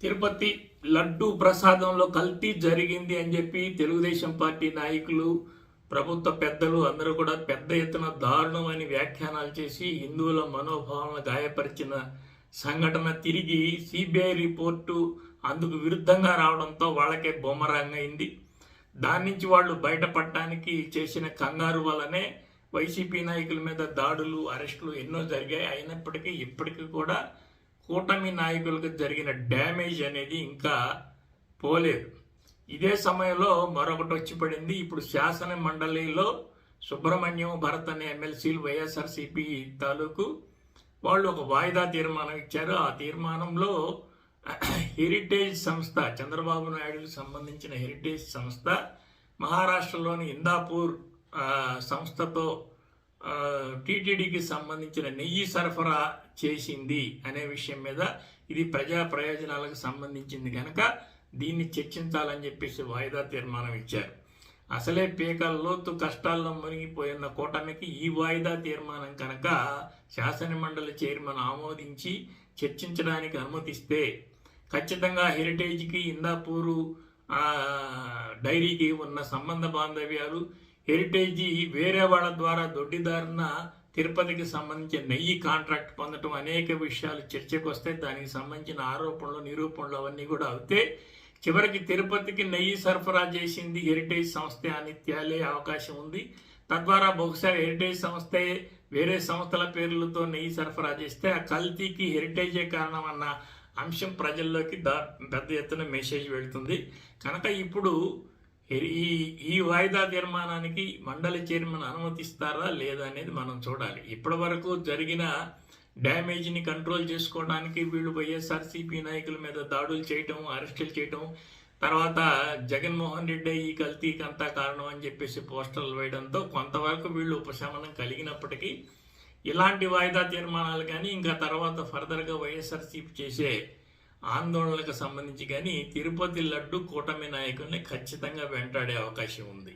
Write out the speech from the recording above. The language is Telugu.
తిరుపతి లడ్డు ప్రసాదంలో కల్తీ జరిగింది అని చెప్పి తెలుగుదేశం పార్టీ నాయకులు ప్రభుత్వ పెద్దలు అందరూ కూడా పెద్ద ఎత్తున దారుణమని వ్యాఖ్యానాలు చేసి హిందువుల మనోభావాలను గాయపరిచిన సంఘటన తిరిగి సిబిఐ రిపోర్టు అందుకు విరుద్ధంగా రావడంతో వాళ్ళకే బొమ్మరాంగ్ అయింది. దాని నుంచి వాళ్ళు బయటపడటానికి చేసిన కంగారు వల్లనే వైసీపీ నాయకుల మీద దాడులు అరెస్టులు ఎన్నో జరిగాయి. అయినప్పటికీ ఇప్పటికీ కూడా కూటమి నాయకులకు జరిగిన డ్యామేజ్ అనేది ఇంకా పోలేదు. ఇదే సమయంలో మరొకటి వచ్చి పడింది. ఇప్పుడు శాసన మండలిలో సుబ్రహ్మణ్యం భరత్ అనే ఎమ్మెల్సీలు వైఎస్ఆర్సీపీ తాలూకు వాళ్ళు ఒక వాయిదా తీర్మానం ఇచ్చారు. ఆ తీర్మానంలో హెరిటేజ్ సంస్థ చంద్రబాబు నాయుడుకు సంబంధించిన హెరిటేజ్ సంస్థ మహారాష్ట్రలోని ఇందాపూర్ సంస్థతో టీటీడీకి సంబంధించిన నెయ్యి సరఫరా చేసింది అనే విషయం మీద ఇది ప్రజా ప్రయోజనాలకు సంబంధించింది కనుక దీన్ని చర్చించాలని చెప్పేసి వాయిదా తీర్మానం ఇచ్చారు. అసలే పీకల లోతు కష్టాల్లో మునిగిపోయిన కూటమికి ఈ వాయిదా తీర్మానం కనుక శాసనమండలి చైర్మన్ ఆమోదించి చర్చించడానికి అనుమతిస్తే ఖచ్చితంగా హెరిటేజ్కి ఇందాపూరు డైరీకి ఉన్న సంబంధ బాంధవ్యాలు హెరిటేజీ వేరే వాళ్ళ ద్వారా దొడ్డిదారిన తిరుపతికి సంబంధించిన నెయ్యి కాంట్రాక్ట్ పొందటం అనేక విషయాలు చర్చకు వస్తే దానికి సంబంధించిన ఆరోపణలు నిరూపణలు అవన్నీ కూడా అవుతే చివరికి తిరుపతికి నెయ్యి సరఫరా చేసింది హెరిటేజ్ సంస్థ అని తేలే అవకాశం ఉంది. తద్వారా బహుశా హెరిటేజ్ సంస్థే వేరే సంస్థల పేర్లతో నెయ్యి సరఫరా చేస్తే ఆ కల్తీకి హెరిటేజే కారణం అన్న అంశం ప్రజల్లోకి దా పెద్ద ఎత్తున మెసేజ్ వెళ్తుంది. కనుక ఇప్పుడు ఈ ఈ వాయిదా తీర్మానానికి మండలి చైర్మన్ అనుమతిస్తారా లేదా అనేది మనం చూడాలి. ఇప్పటి వరకు జరిగిన డ్యామేజ్ని కంట్రోల్ చేసుకోవడానికి వీళ్ళు వైఎస్ఆర్సీపీ నాయకుల మీద దాడులు చేయటం అరెస్టులు చేయటం తర్వాత జగన్మోహన్ రెడ్డి ఈ కల్తీకి అంతా కారణం అని చెప్పేసి పోస్టర్లు వేయడంతో కొంతవరకు వీళ్ళు ఉపశమనం కలిగినప్పటికీ ఇలాంటి వాయిదా తీర్మానాలు కానీ ఇంకా తర్వాత ఫర్దర్గా వైఎస్ఆర్సీపీ చేసే ఆందోళనలకు సంబంధించి కానీ తిరుపతి లడ్డు కూటమి నాయకుల్ని ఖచ్చితంగా వెంటాడే అవకాశం ఉంది.